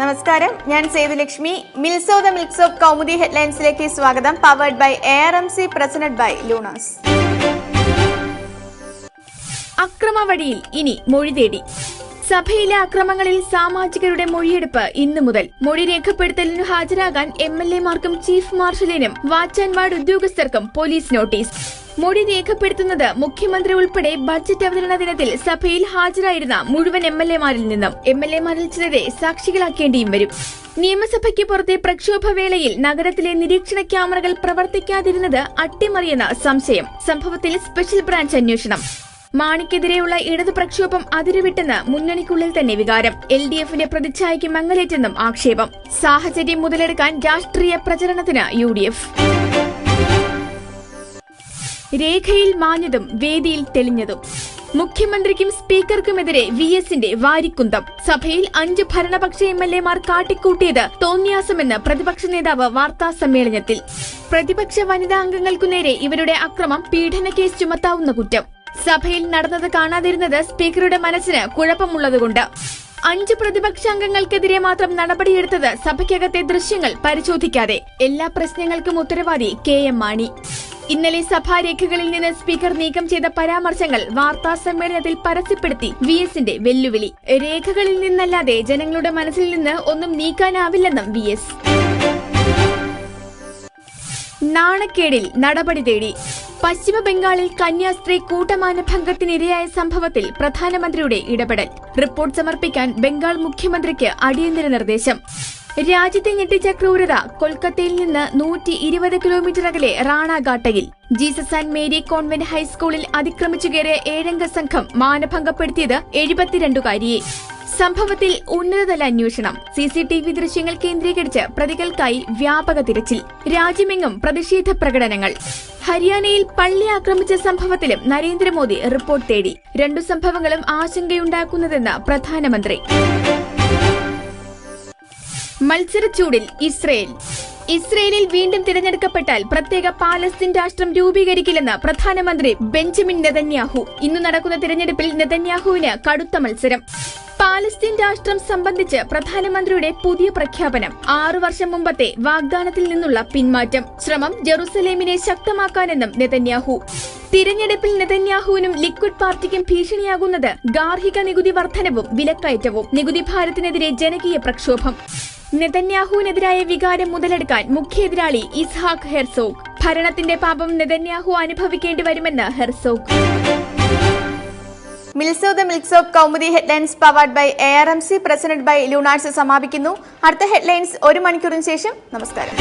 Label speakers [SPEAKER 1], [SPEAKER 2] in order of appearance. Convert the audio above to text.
[SPEAKER 1] നമസ്കാരം. ഞാൻ സേതുലക്ഷ്മി. മിൽസോ ദ മിൽക്സ് ഓഫ് കൗമുദി ഹെഡ്ലൈൻസിലേക്ക് സ്വാഗതം. Powered by A R M C president by Lunas.
[SPEAKER 2] അക്രമവഴിയിൽ ഇനി മൊഴി തേടി. സഭയിലെ അക്രമങ്ങളിൽ സാമാജികരുടെ മൊഴിയെടുപ്പ് ഇന്നു മുതൽ. മൊഴി രേഖപ്പെടുത്തലിനു ഹാജരാകാൻ എം എൽ എമാർക്കും ചീഫ് മാർഷലിനും വാച്ച് ആൻഡ് വാർഡ് ഉദ്യോഗസ്ഥർക്കും പോലീസ് നോട്ടീസ്. മൊഴി രേഖപ്പെടുത്തുന്നത് മുഖ്യമന്ത്രി ഉൾപ്പെടെ ബജറ്റ് അവതരണ ദിനത്തിൽ സഭയിൽ ഹാജരായിരുന്ന മുഴുവൻ എം എൽ എമാരിൽ നിന്നും. എം എൽ എമാരിൽ ചിലരെ സാക്ഷികളാക്കേണ്ടിയും വരും. നിയമസഭയ്ക്ക് പുറത്തെ പ്രക്ഷോഭവേളയിൽ നഗരത്തിലെ നിരീക്ഷണ ക്യാമറകൾ പ്രവർത്തിക്കാതിരുന്നത് അട്ടിമറിയെന്ന സംശയം. സംഭവത്തിൽ സ്പെഷ്യൽ ബ്രാഞ്ച് അന്വേഷണം. മാണിക്കെതിരെയുള്ള ഇടതു പ്രക്ഷോഭം അതിരുവിട്ടെന്ന് മുന്നണിക്കുള്ളിൽ തന്നെ വികാരം. എൽ ഡി എഫിന്റെ പ്രതിച്ഛായയ്ക്ക് മങ്ങലേറ്റെന്നും ആക്ഷേപം. സാഹചര്യം മുതലെടുക്കാൻ രാഷ്ട്രീയ പ്രചരണത്തിന് യു ഡി എഫ് രേഖയിൽ മാഞ്ഞതും വേദിയിൽ തെളിഞ്ഞതും. മുഖ്യമന്ത്രിക്കും സ്പീക്കർക്കുമെതിരെ വി എസിന്റെ വാരിക്കുന്തം. സഭയിൽ അഞ്ച് ഭരണപക്ഷ എം എൽ എമാർ കാട്ടിക്കൂട്ടിയത് തോന്നിയാസമെന്ന് പ്രതിപക്ഷ നേതാവ് വാർത്താ സമ്മേളനത്തിൽ. പ്രതിപക്ഷ വനിതാ അംഗങ്ങൾക്കു നേരെ ഇവരുടെ അക്രമം പീഡന കേസ് ചുമത്താവുന്ന കുറ്റം. സഭയിൽ നടന്നത് കാണാതിരുന്നത് സ്പീക്കറുടെ മനസ്സിന് കുഴപ്പമുള്ളതുകൊണ്ട്. അഞ്ച് പ്രതിപക്ഷ അംഗങ്ങൾക്കെതിരെ മാത്രം നടപടിയെടുത്തത് സഭയ്ക്കകത്തെ ദൃശ്യങ്ങൾ പരിശോധിക്കാതെ. എല്ലാ പ്രശ്നങ്ങൾക്കും ഉത്തരവാദി കെ എം മാണി. ഇന്നലെ സഭാരേഖകളിൽ നിന്ന് സ്പീക്കർ നീക്കം ചെയ്ത പരാമർശങ്ങൾ വാർത്താ സമ്മേളനത്തിൽ പരസ്യപ്പെടുത്തി വി എസിന്റെ വെല്ലുവിളി. രേഖകളിൽ നിന്നല്ലാതെ ജനങ്ങളുടെ മനസ്സിൽ നിന്ന് ഒന്നും നീക്കാനാവില്ലെന്നും വി എസ്. നാണക്കേടിൽ നടപടി തേടി. പശ്ചിമ ബംഗാളിൽ കന്യാസ്ത്രീ കൂട്ടമാനഭംഗത്തിനിരയായ സംഭവത്തിൽ പ്രധാനമന്ത്രിയുടെ ഇടപെടൽ. റിപ്പോർട്ട് സമർപ്പിക്കാൻ ബംഗാൾ മുഖ്യമന്ത്രിക്ക് അടിയന്തര നിർദ്ദേശം. രാജ്യത്തെ ഞെട്ടിച്ച ക്രൂരത കൊൽക്കത്തയിൽ നിന്ന് നൂറ്റി ഇരുപത് കിലോമീറ്റർ അകലെ റാണാഘാട്ടയിൽ. ജീസസ് ആൻഡ് മേരി കോൺവെന്റ് ഹൈസ്കൂളിൽ അതിക്രമിച്ചു കയറിയ ഏഴംഗ സംഘം മാനഭംഗപ്പെടുത്തിയത് എഴുപത്തിരണ്ടുകാരിയെ. സംഭവത്തിൽ ഉന്നതതല അന്വേഷണം. സി സി ടി വി ദൃശ്യങ്ങൾ കേന്ദ്രീകരിച്ച് പ്രതികൾക്കായി വ്യാപക തിരച്ചിൽ. രാജ്യമെങ്ങും പ്രതിഷേധ പ്രകടനങ്ങൾ. ഹരിയാനയിൽ പള്ളി ആക്രമിച്ച സംഭവത്തിലും നരേന്ദ്രമോദി റിപ്പോർട്ട് തേടി. രണ്ടു സംഭവങ്ങളും ആശങ്കയുണ്ടാക്കുന്നതെന്ന് പ്രധാനമന്ത്രി. മത്സരച്ചൂടിൽ ഇസ്രയേൽ. ഇസ്രയേലിൽ വീണ്ടും തിരഞ്ഞെടുക്കപ്പെട്ടാൽ പ്രത്യേക പാലസ്തീൻ രാഷ്ട്രം രൂപീകരിക്കില്ലെന്ന് പ്രധാനമന്ത്രി ബെഞ്ചമിൻ നെതന്യാഹു. ഇന്ന് നടക്കുന്ന തിരഞ്ഞെടുപ്പിൽ നെതന്യാഹുവിന് കടുത്ത മത്സരം. പാലസ്തീൻ രാഷ്ട്രം സംബന്ധിച്ച് പ്രധാനമന്ത്രിയുടെ പുതിയ പ്രഖ്യാപനം ആറു വർഷം മുമ്പത്തെ വാഗ്ദാനത്തിൽ നിന്നുള്ള പിന്മാറ്റം ശ്രമം ജെറുസലേമിനെ ശക്തമാക്കാനെന്നും നെതന്യാഹു. തിരഞ്ഞെടുപ്പിൽ നെതന്യാഹുവിനും ലിക്വിഡ് പാർട്ടിക്കും ഭീഷണിയാകുന്നത് ഗാർഹിക നികുതി വർധനവും വിലക്കയറ്റവും നികുതി ഭാരത്തിനെതിരെ ജനകീയ പ്രക്ഷോഭം. നെതന്യാഹുവിനെതിരായ വികാരം മുതലെടുക്കാൻ മുഖ്യ എതിരാളി ഇസ്ഹാഖ് ഹെർസോഗ്. ഭരണത്തിന്റെ പാപം നെതന്യാഹു അനുഭവിക്കേണ്ടി വരുമെന്ന് Herzog.
[SPEAKER 1] മിൽസോ the milks of Kaumudi headlines powered by A R M C president by Lunas സമാപിക്കുന്നു. അടുത്ത ഹെഡ്ലൈൻസ് ഒരു മണിക്കൂറിന് ശേഷം. നമസ്കാരം.